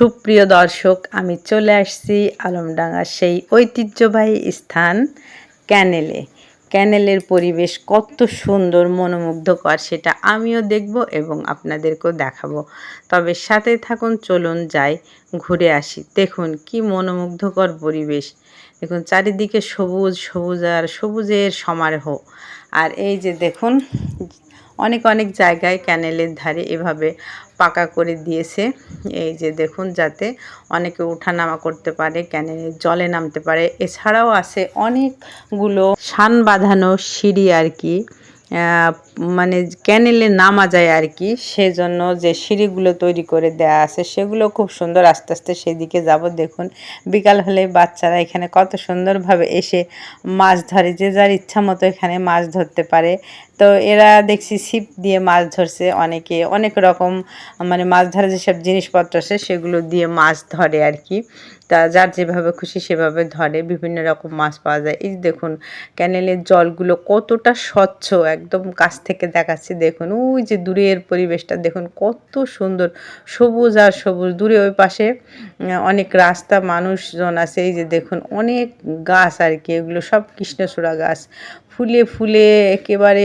সুপ্রিয় দর্শক, আমি চলে আসছি আলমডাঙ্গার সেই ঐতিহ্যবাহী স্থান ক্যানেলে। ক্যানেলের পরিবেশ কত সুন্দর, মনোমুগ্ধকর, সেটা আমিও দেখব এবং আপনাদেরকেও দেখাবো। তবে সাথে থাকুন, চলুন যাই, ঘুরে আসি। দেখুন কি মনোমুগ্ধকর পরিবেশ। দেখুন চারিদিকে সবুজ সবুজ আর সবুজের সমারোহ। আর এই যে দেখুন, অনেক অনেক জায়গায় ক্যানেলের ধারে এভাবে পাকা করে দিয়েছে। এই যে দেখুন, যাতে অনেকে ওঠানামা করতে পারে, ক্যানেলের জলে নামতে পারে। এছাড়াও আছে অনেকগুলো সান বাঁধানো সিঁড়ি আর কি। মানে ক্যানেলে নামা যায় আর কি, সেজন্য যে সিঁড়িগুলো তৈরি করে দেয়া আছে সেগুলো খুব সুন্দর আস্তে আস্তে সেদিকে যাব। দেখুন, বিকাল হলে বাচ্চারা এখানে কত সুন্দরভাবে এসে মাছ ধরে, যে যার ইচ্ছা মতো এখানে মাছ ধরতে পারে। তো এরা দেখছি ছিপ দিয়ে মাছ ধরছে অনেকে। অনেক রকম মানে মাছ ধরার যেসব জিনিসপত্র আছে, সেগুলো দিয়ে মাছ ধরে আর কি। তা যার যেভাবে খুশি সেভাবে ধরে, বিভিন্ন রকম মাছ পাওয়া যায়। এই দেখুন, ক্যানেলের জলগুলো কতটা স্বচ্ছ, একদম কাছ থেকে দেখাচ্ছি। দেখুন, ওই যে দূরের পরিবেশটা, দেখুন কত সুন্দর, সবুজ আর সবুজ। দূরে ওই পাশে অনেক রাস্তা, মানুষজন আছে। এই যে দেখুন, অনেক গাছ আর কি। এগুলো সব কৃষ্ণচূড়া গাছ। ফুলে ফুলে একেবারে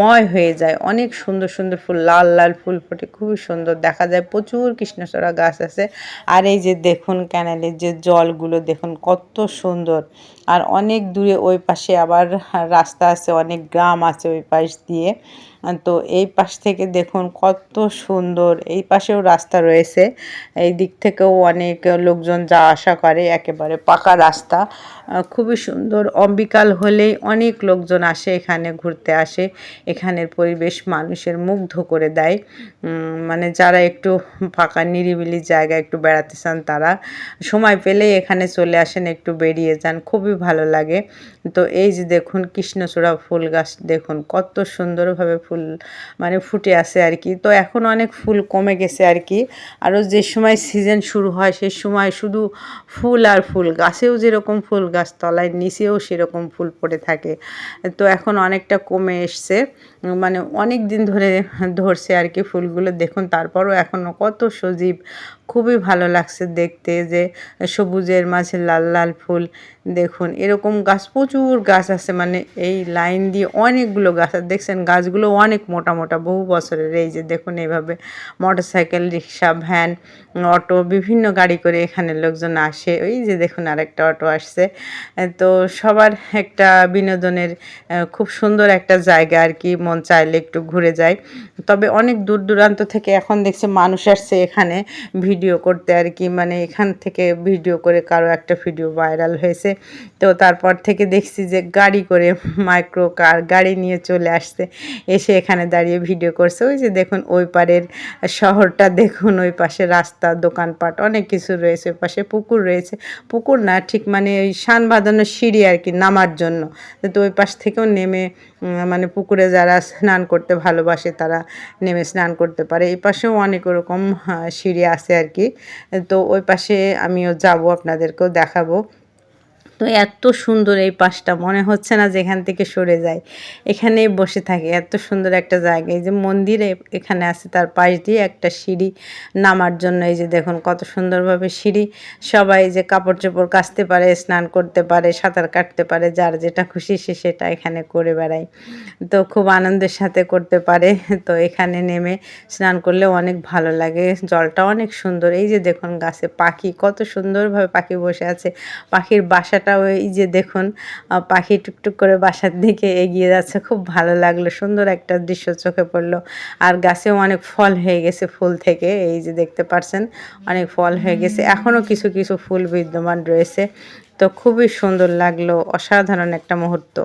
ময় হয়ে যায়। অনেক সুন্দর সুন্দর ফুল, লাল লাল ফুল ফোটে, খুবই সুন্দর দেখা যায়। প্রচুর কৃষ্ণচূড়া গাছ আছে। আর এই যে দেখুন ক্যানেলের যে জলগুলো, দেখুন কত সুন্দর। আর অনেক দূরে ওই পাশে আবার রাস্তা আছে, অনেক গ্রাম আছে ওই পাশ দিয়ে। তো এই পাশ থেকে দেখুন কত সুন্দর, এই পাশেও রাস্তা রয়েছে। এই দিক থেকেও অনেক লোকজন যা আসা করে, একেবারে পাকা রাস্তা। খুবই সুন্দর, অম্বিকাল হলেই অনেক লোকজন আসে এখানে ঘুরতে আসে। এখানের পরিবেশ মানুষের মুগ্ধ করে দেয়। মানে যারা একটু ফাঁকা, নিরিবিলি জায়গা একটু বেড়াতে চান তারা সময় পেলেই এখানে চলে আসেন, একটু বেরিয়ে যান, খুবই ভালো লাগে। তো এই যে দেখুন কৃষ্ণচূড়া ফুল গাছ, দেখুন কত সুন্দরভাবে ফুল মানে ফুটে আছে আর কি। তো এখন অনেক ফুল কমে গেছে আর কি। আরও যে সময় সিজন শুরু হয় সে সময় শুধু ফুল আর ফুল, গাছেও যেরকম ফুল গাছ, তলায় নিচেও সেরকম ফুল পড়ে থাকে। তো এখন অনেকটা কমে এসছে। মানে অনেক দিন ধরে ধরছে আর কি ফুলগুলো। দেখুন, তারপরও এখনও কত সজীব। খুবই ভালো লাগছে দেখতে যে সবুজের মাঝে লাল লাল ফুল। দেখুন, এরকম গাছ, প্রচুর গাছ আছে। মানে এই লাইন দিয়ে অনেকগুলো গাছ আর দেখছেন, গাছগুলো অনেক মোটা মোটা, বহু বছরের। এই যে দেখুন, এইভাবে motorcycle rickshaw, van, auto, বিভিন্ন গাড়ি করে এখানে লোকজন আসে। ওই যে দেখুন, আরেকটা অটো আসছে। তো সবার একটা বিনোদনের খুব সুন্দর একটা জায়গা আর কি। মন চাইলে একটু ঘুরে যায় তবে অনেক দূর দূরান্ত থেকে এখন দেখছি মানুষ আসছে এখানে ভিডিও করতে আর কি। মানে এখান থেকে ভিডিও করে কারও একটা ভিডিও ভাইরাল হয়েছে। তো তারপর থেকে দেখছি যে গাড়ি করে মাইক্রো কার গাড়ি নিয়ে চলে আসছে। এসে এখানে দাঁড়িয়ে ভিডিও করছে। ওই যে দেখুন ওই পারের শহরটা, দেখুন ওই পাশে রাস্তা, দোকানপাট, অনেক কিছু রয়েছে। ওই পাশে পুকুর রয়েছে। পুকুর না ঠিক মানে ওই সান বাঁধানো সিঁড়ি আর কি নামার জন্য। তো ওই পাশ থেকেও নেমে মানে পুকুরে যারা স্নান করতে ভালোবাসে তারা নেমে স্নান করতে পারে। এই পাশেও অনেক ওরকম সিঁড়ি আছে আর কি। তো ওই পাশে আমিও যাব, আপনাদেরকেও দেখাবো। তো এত সুন্দর এই পাশটা, মনে হচ্ছে না যে এখান থেকে সরে যায় এখানেই বসে থাকে, এত সুন্দর একটা জায়গা। এই যে মন্দির এখানে আছে, তার পাশ দিয়ে একটা সিঁড়ি নামার জন্য। এই যে দেখুন, কত সুন্দরভাবে সিঁড়ি। সবাই যে কাপড় চোপড় কাচতে পারে, স্নান করতে পারে, সাঁতার কাটতে পারে, যার যেটা খুশি সে সেটা এখানে করে বেড়ায়। তো খুব আনন্দের সাথে করতে পারে। তো এখানে নেমে স্নান করলে অনেক ভালো লাগে। জলটা অনেক সুন্দর। এই যে দেখুন, গাছে পাখি, কত সুন্দরভাবে পাখি বসে আছে। পাখির বাসাটা বাসাটা ওই যে দেখুন পাখি টুকটুক করে বাসার দিকে এগিয়ে যাচ্ছে। খুব ভালো লাগল, সুন্দর একটা দৃশ্য চোখে পড়ল। আর গাছেও অনেক ফল হয়ে গেছে ফুল থেকে, এই যে দেখতে পারছেন, অনেক ফল হয়ে গেছে। এখনও কিছু কিছু ফুল বিদ্যমান রয়েছে। তো খুবই সুন্দর লাগল, অসাধারণ একটা মুহূর্ত।